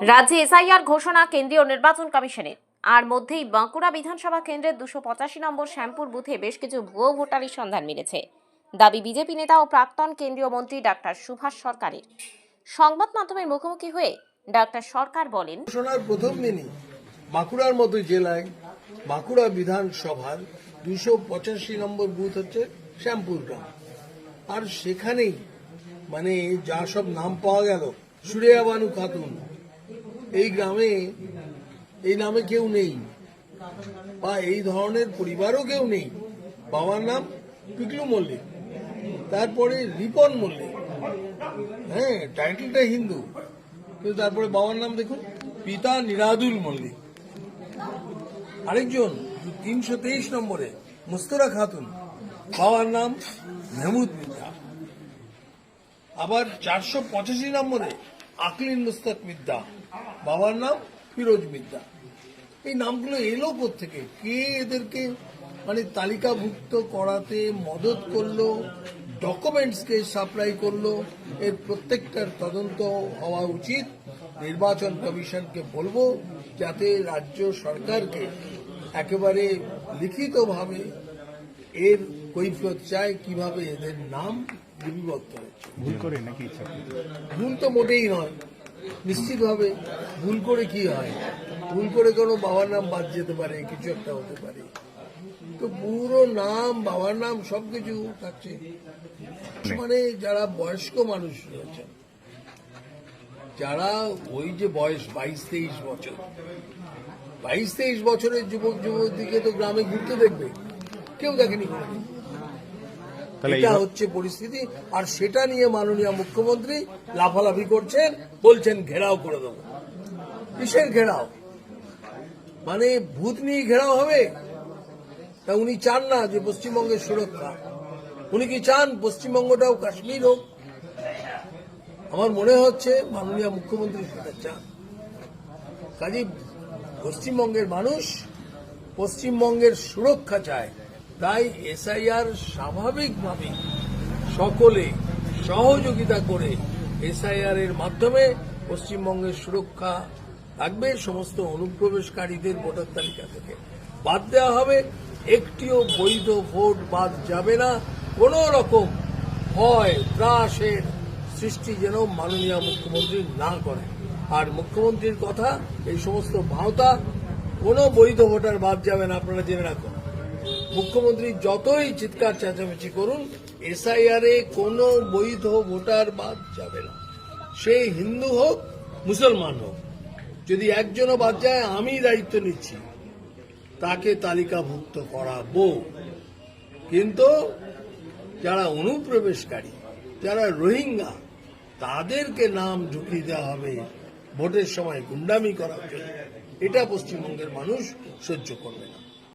রাজ্যে এসআইআর ঘোষণা কেন্দ্রীয় নির্বাচন কমিশনের। আর মধ্যেই বাঁকুড়া বিধানসভা কেন্দ্রের দুশো পঁচাশি নম্বর শ্যামপুর বুথে বেশ কিছু ভুয়ো ভোটারের সন্ধান মিলেছে। দাবি বিজেপি নেতা ও প্রাক্তন কেন্দ্রীয় মন্ত্রী ডাক্তার সুভাষ সরকারের। সংবাদ মাধ্যমের মুখোমুখি হয়ে ডাক্তার সরকার বলেন ঘোষণার প্রথম দিনই বাঁকুড়ার মতো জেলায় বাঁকুড়া বিধানসভার দুশো পঁচাশি নম্বর বুথ হচ্ছে শ্যামপুর গ্রাম। আর সেখানেই মানে যা সব নাম পাওয়া গেল, সুরেয়া বানু খাতুন এই গ্রামে, এই নামে কেউ নেই। বা এই ধরনের পরিবারও কেউ নেই। বাবার নাম পিকলু মল্লিক, তারপরে রিপন মল্লিক। হ্যাঁ টাইটেলটা হিন্দু। কিন্তু তারপরে বাবার নাম দেখুন, পিতা নিরাদুল মল্লিক। আরেকজন, তিনশো তেইশ নম্বরে মুস্তরা খাতুন। বাবার নাম মেহমুদ মির্জা। আবার চারশো পঁচাশি নম্বরে, আকলিন মুস্তাক মিদ্দা বাবার নাম ফিরোজ মিদ্দা। এই নামগুলো এলো থেকে কে এদেরকে মানে তালিকাভুক্ত করাতে মদত করল ডকুমেন্টসকে সাপ্লাই করল এর প্রত্যেকটার তদন্ত হওয়া উচিত। নির্বাচন কমিশনকে বলব যাতে রাজ্য সরকারকে একেবারে লিখিতভাবে এর কৈফিয়ত চায় কীভাবে এদের নাম লিপিবদ্ধ হচ্ছে ভুল করে নাকি ভুল তো মোটেই নয়। নিশ্চিতভাবে ভুল করে কি হয়? ভুল করে কোনো বাবার নাম বাদ যেতে পারে, কিছু একটা হতে পারে। তো পুরো নাম, বাবার নাম সবকিছু থাকছে। মানে যারা বয়স্ক মানুষ রয়েছেন, যারা ওই যে বয়স বাইশ, তেইশ বছর, বাইশ, তেইশ বছরের যুবক, যুবতীকে তো গ্রামে ঘুরতে দেখবে, কেউ দেখেনি তাহলে এটা হচ্ছে পরিস্থিতি। আর সেটা নিয়ে মাননীয় মুখ্যমন্ত্রী লাফালাফি করছেন বলছেন ঘেরাও করে দেবো। কিসের ঘেরাও? মানে ভূত নিয়ে ঘেরাও হবে? তা উনি চান না যে পশ্চিমবঙ্গের সুরক্ষা। উনি কি চান পশ্চিমবঙ্গটাও কাশ্মীর হোক? আমার মনে হচ্ছে মাননীয় মুখ্যমন্ত্রী সেটা চান। কাজে পশ্চিমবঙ্গের মানুষ পশ্চিমবঙ্গের সুরক্ষা চায়। তাই এসআইআর স্বাভাবিকভাবে সকলে সহযোগিতা করে এসআইআর এর মাধ্যমে পশ্চিমবঙ্গের সুরক্ষা থাকবে, সমস্ত অনুপ্রবেশকারীদের ভোটার তালিকা থেকে বাদ দেওয়া হবে। একটিও বৈধ ভোট বাদ যাবে না। কোন রকম ভয়, ত্রাসের সৃষ্টি যেন মাননীয় মুখ্যমন্ত্রী না করে আর মুখ্যমন্ত্রীর কথা, এই সমস্ত ভাওতা কোনো বৈধ ভোটার বাদ যাবে না, আপনারা জেনে রাখুন। মুখ্যমন্ত্রী যতই চিৎকার চেঁচামেচি করুন, এসআইআর কোনো বৈধ ভোটার বাদ যাবে না। সে হিন্দু হোক, মুসলমান হোক। যদি একজনও বাদ যায়, আমি দায়িত্ব নিচ্ছি। তাকে তালিকাভুক্ত করাবো। কিন্তু যারা অনুপ্রবেশকারী, যারা রোহিঙ্গা, তাদেরকে নাম ঢুকিয়ে দেওয়া হবে ভোটের সময় গুন্ডামি করার জন্য। এটা পশ্চিমবঙ্গের মানুষ সহ্য করবে না।